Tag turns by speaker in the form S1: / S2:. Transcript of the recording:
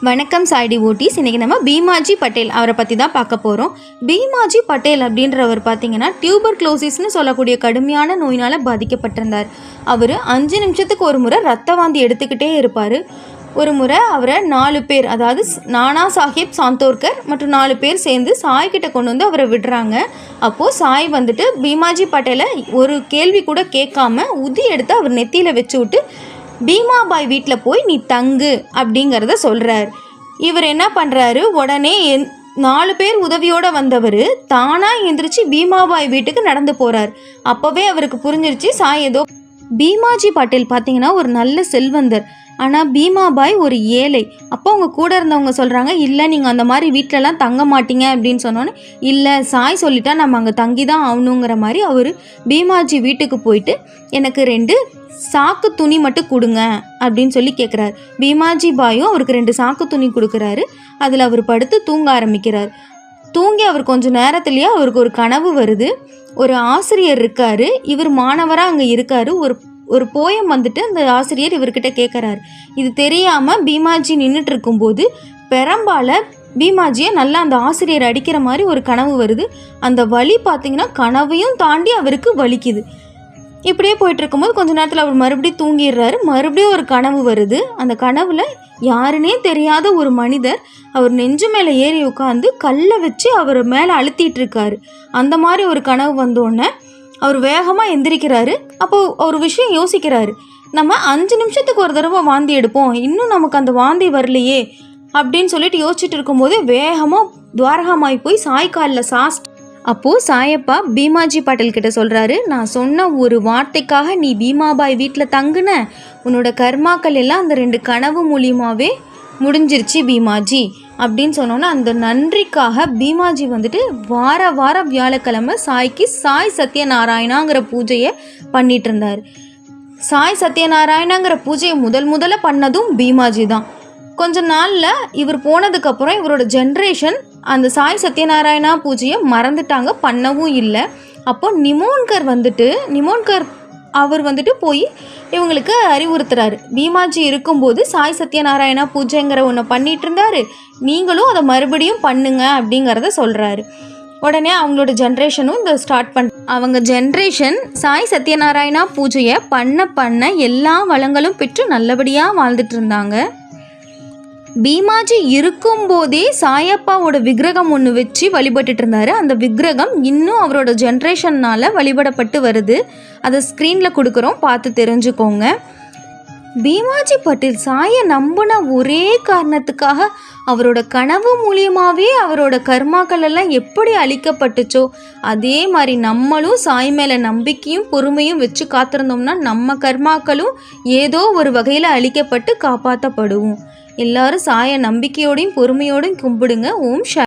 S1: வணக்கம் சாய்டி ஓட்டிஸ். இன்றைக்கி நம்ம பீமாஜி பட்டேல் அவரை பற்றி தான் பார்க்க போகிறோம் பீமாஜி பட்டேல் அப்படின்றவர் பார்த்தீங்கன்னா டியூபர் க்ளோசிஸ்னு சொல்லக்கூடிய கடுமையான நோயினால் பாதிக்கப்பட்டிருந்தார். அவர் அஞ்சு நிமிஷத்துக்கு ஒரு முறை ரத்த வாந்தி எடுத்துக்கிட்டே இருப்பார். ஒரு முறை அவரை நாலு பேர் அதாவது ஸ்- நானா சாஹிப் சாந்தோர்கர் மற்றும் நாலு பேர் சேர்ந்து சாய் கிட்ட கொண்டு வந்து அவரை விடுறாங்க. அப்போது சாய் வந்துட்டு பீமாஜி பட்டேலை ஒரு கேள்வி கூட கேட்காம உதி எடுத்து அவர் நெத்தியில் வச்சு விட்டு பீமாபாய் வீட்டில் போய் நீ தங்கு அப்படிங்கிறத சொல்கிறார் இவர் என்ன பண்ணுறாரு உடனே என் நாலு பேர் உதவியோடு வந்தவர் தானாக எந்திரிச்சு பீமாபாய் வீட்டுக்கு நடந்து போகிறார் அப்போவே அவருக்கு புரிஞ்சிருச்சு சாய் ஏதோ பீமாஜி பாட்டேல் பார்த்தீங்கன்னா ஒரு நல்ல செல்வந்தர். ஆனால் பீமாபாய் ஒரு ஏழை. அப்போ அவங்க கூட இருந்தவங்க சொல்கிறாங்க இல்லை நீங்கள் அந்த மாதிரி வீட்டிலலாம் தங்க மாட்டீங்க அப்படின்னு சொன்னோன்னே இல்லை சாய் சொல்லிட்டா நம்ம அங்கே தங்கி தான் ஆகணுங்கிற மாதிரி அவர் பீமாஜி வீட்டுக்கு போயிட்டு எனக்கு ரெண்டு சாக்கு துணி மட்டும் கொடுங்க அப்படின்னு சொல்லி கேட்குறாரு பீமாஜி பாயும் அவருக்கு ரெண்டு சாக்கு துணி கொடுக்குறாரு. அதில் அவர் படுத்து தூங்க ஆரம்பிக்கிறார். தூங்கி அவர் கொஞ்சம் நேரத்துலேயே அவருக்கு ஒரு கனவு வருது. ஒரு ஆசிரியர் இருக்காரு. இவர் மாணவராக அங்கே இருக்காரு. ஒரு ஒரு போயம் வந்துட்டு அந்த ஆசிரியர் இவர்கிட்ட கேட்குறாரு இது தெரியாமல் பீமாஜி நின்றுட்டு இருக்கும்போது பெரம்பால பீமாஜியை நல்லா அந்த ஆசிரியர் அடிக்கிற மாதிரி ஒரு கனவு வருது. அந்த வலி பார்த்தீங்கன்னா கனவையும் தாண்டி அவருக்கு வலிக்குது. இப்படியே போயிட்டு இருக்கும்போது கொஞ்ச நேரத்தில் அவர் மறுபடியும் தூங்கிடுறாரு. மறுபடியும் ஒரு கனவு வருது. அந்த கனவுல யாருனே தெரியாத ஒரு மனிதர் அவர் நெஞ்சு மேலே ஏறி உட்காந்து கல்லை வச்சு அவர் மேலே அழுத்திட்டு இருக்காரு அந்த மாதிரி ஒரு கனவு வந்தோடனே அவர் வேகமாக எந்திரிக்கிறாரு. அப்போது ஒரு விஷயம் யோசிக்கிறாரு. நம்ம அஞ்சு நிமிஷத்துக்கு ஒரு தடவை வாந்தி எடுப்போம். இன்னும் நமக்கு அந்த வாந்தி வரலையே அப்படின்னு சொல்லிட்டு யோசிச்சுட்டு இருக்கும்போது வேகமாக துவாரகாமாய் போய் சாய்க்காலில் சாஸ்ட் அப்போது சாயப்பா பீமாஜி பாட்டல் கிட்ட சொல்கிறாரு நான் சொன்ன ஒரு வார்த்தைக்காக நீ பீமாபாய் வீட்டில் தங்குன. உன்னோட கர்மாக்கள் எல்லாம் அந்த ரெண்டு கனவு மூலியமாகவே முடிஞ்சிருச்சு பீமாஜி. அப்படின்னு சொன்னோன்னா அந்த நன்றிக்காக பீமாஜி வந்துட்டு வார வார வியாழக்கிழமை சாய்க்கு சாய் சத்யநாராயணாங்கிற பூஜையை பண்ணிட்டு இருந்தார். சாய் சத்யநாராயணங்கிற பூஜையை முதல் முதல்ல பண்ணதும் பீமாஜி தான். கொஞ்ச நாளில் இவர் போனதுக்கப்புறம் இவரோட ஜென்ரேஷன் அந்த சாய் சத்யநாராயணா பூஜையை மறந்துட்டாங்க பண்ணவும் இல்லை. அப்போ நிமோன்கர் வந்துட்டு நிமோன்கர் அவர் வந்துட்டு போய் இவங்களுக்கு அறிவுறுத்துறாரு. பீமாஜி இருக்கும்போது சாய் சத்யநாராயணா பூஜைங்கிற ஒன்று பண்ணிட்டு இருந்தாரு நீங்களும் அதை மறுபடியும் பண்ணுங்க அப்படிங்கிறத சொல்கிறாரு உடனே அவங்களோட ஜென்ரேஷனும் இந்த ஸ்டார்ட் பண் அவங்க ஜென்ரேஷன் சாய் சத்யநாராயணா பூஜையை பண்ண பண்ண எல்லா வளங்களும் பெற்று நல்லபடியாக வாழ்ந்துட்டு இருந்தாங்க. பீமாஜி இருக்கும்போதே சாயப்பாவோட விக்கிரகம் ஒன்று வச்சு வழிபட்டுட்டு இருந்தாரு. அந்த விக்கிரகம் இன்னும் அவரோட ஜென்ரேஷன்னால வழிபடப்பட்டு வருது. அதை ஸ்க்ரீனில் கொடுக்குறோம். பார்த்து தெரிஞ்சுக்கோங்க. பீமாஜி பட்டேல் சாயை நம்பின ஒரே காரணத்துக்காக அவரோட கனவு மூலியமாகவே அவரோட கர்மாக்கள் எல்லாம் எப்படி அழிக்கப்பட்டுச்சோ அதே மாதிரி நம்மளும் சாய் மேலே நம்பிக்கையும் பொறுமையும் வச்சு காத்திருந்தோம்னா நம்ம கர்மாக்களும் ஏதோ ஒரு வகையில் அழிக்கப்பட்டு காப்பாற்றப்படுவோம் எல்லாரும் சாய நம்பிக்கையோடையும் பொறுமையோடையும் கும்பிடுங்க. ஓம் ஷா